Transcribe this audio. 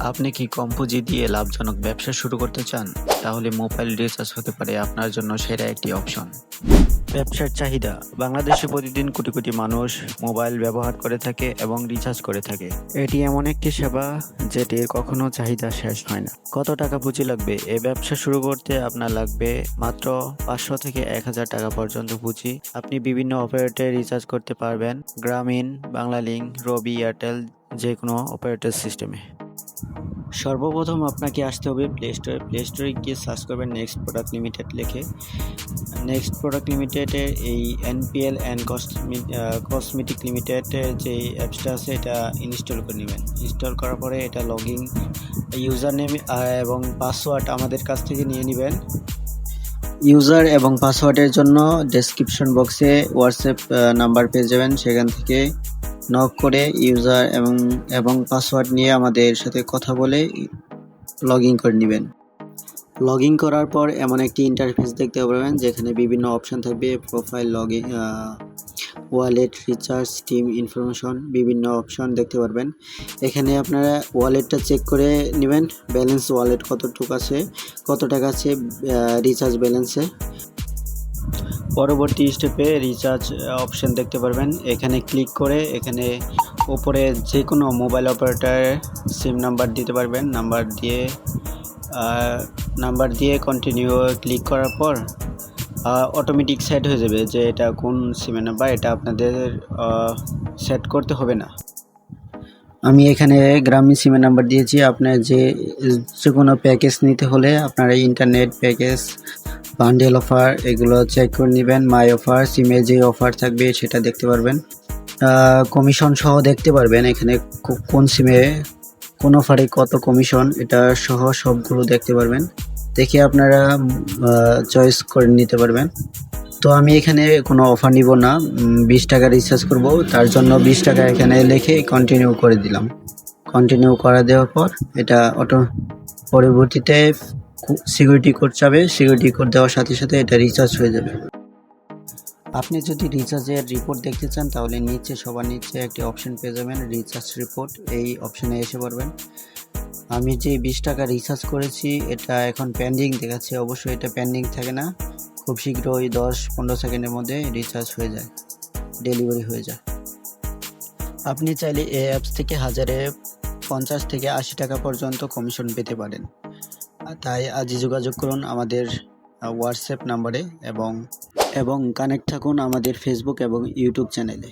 আপনি কি কম পুঁজি দিয়ে লাভজনক ব্যবসা শুরু করতে চান? তাহলে মোবাইল রিচার্জ হতে পারে আপনার জন্য সেরা একটি অপশন। ব্যবসার চাহিদা। বাংলাদেশে প্রতিদিন কোটি কোটি মানুষ মোবাইল ব্যবহার করে থাকে এবং রিচার্জ করে থাকে। এটি এমন একটি সেবা যেটির কখনো চাহিদা শেষ হয় না। কত টাকা পুঁজি লাগবে? এ ব্যবসা শুরু করতে আপনার লাগবে মাত্র পাঁচশো থেকে এক হাজার টাকা পর্যন্ত পুঁজি। আপনি বিভিন্ন অপারেটরে রিচার্জ করতে পারবেন। গ্রামীণ, বাংলালিংক, রবি, এয়ারটেল যে কোনো অপারেটর সিস্টেমে। সর্বপ্রথম আপনাকে আসতে হবে প্লে স্টোরে প্লে স্টোরে গিয়ে সার্চ করবেন নেক্সট প্রোডাক্ট লিমিটেড লিখে। নেক্সট প্রোডাক্ট লিমিটেডের এই এনপিএল অ্যান্ড কসমেটিক লিমিটেডের যে অ্যাপসটা আছে, এটা ইনস্টল করে নেবেন। ইনস্টল করার পরে এটা লগ ইন ইউজার নেম এবং পাসওয়ার্ড আমাদের কাছ থেকে নিয়ে নেবেন। ইউজার এবং পাসওয়ার্ডের জন্য ডেসক্রিপশন বক্সে হোয়াটসঅ্যাপ নাম্বার পেয়ে যাবেন। সেখান থেকে নক করে ইউজার এবং এবং পাসওয়ার্ড নিয়ে আমাদের সাথে কথা বলে লগ ইন করে নেবেন। লগ ইন করার পর এমন একটি ইন্টারফেস দেখতে পাবেন, যেখানে বিভিন্ন অপশন থাকবে profile log in wallet recharge team information বিভিন্ন অপশন দেখতে পারবেন। এখানে আপনারা ওয়ালেটটা চেক করে নেবেন ব্যালেন্স ওয়ালেট কতটুকু আছে, কত টাকা আছে রিচার্জ ব্যালেন্সে পরবর্তী স্টেপে রিচার্জ অপশন দেখতে পারবেন। এখানে ক্লিক করে এখানে উপরে যে কোনো মোবাইল অপারেটর সিম নাম্বার দিতে পারবেন। নাম্বার দিয়ে নাম্বার দিয়ে কন্টিনিউ ক্লিক করার পর অটোমেটিক সেট হয়ে যাবে যে এটা কোন সিমের নাম্বার এটা আপনাদের সেট করতে হবে না। আমি এখানে গ্রামীণ সিমের নাম্বার দিয়েছি। আপনার যে যে কোনো প্যাকেজ নিতে হলে আপনারা ইন্টারনেট প্যাকেজ বান্ডেল অফার, এগুলো চেক করে নেবেন। মাই অফার সিমে যে অফার থাকবে, সেটা দেখতে পারবেন। কমিশন সহ দেখতে পারবেন এখানে কোন সিমে কোন অফারে কত কমিশন এটা সহ সবগুলো দেখতে পারবেন। দেখে আপনারা চয়েস করে নিতে পারবেন। তো আমি এখানে কোনো অফার নিব না। বিশ টাকা রিচার্জ করব। তার জন্য বিশ টাকা এখানে লিখে কন্টিনিউ করে দিলাম। কন্টিনিউ করা দেওয়ার পর, এটা অটো পরবর্তীতে সিকিউরিটি কোড যাবে সিকিউরিটি কোড দেওয়ার সাথে সাথে এটা রিচার্জ হয়ে যাবে। আপনি যদি রিচার্জের রিপোর্ট দেখতে চান, তাহলে নিচে সবার নিচে একটি অপশন পেয়ে যাবেন রিচার্জ রিপোর্ট এই অপশনে এসে পড়বেন। আমি যে বিশ টাকা রিচার্জ করেছি, এটা এখন পেন্ডিং দেখাচ্ছে। অবশ্যই এটা পেন্ডিং থাকে না। খুব শীঘ্রই দশ পনেরো সেকেন্ডের মধ্যে রিচার্জ হয়ে যায় ডেলিভারি হয়ে যায়। আপনি চাইলে এই অ্যাপস থেকে হাজারে পঞ্চাশ থেকে আশি টাকা পর্যন্ত কমিশন পেতে পারেন। তাই আজই যোগাযোগ করুন আমাদের হোয়াটসঅ্যাপ নাম্বারে এবং এবং কানেক্ট থাকুন আমাদের ফেসবুক এবং ইউটিউব চ্যানেলে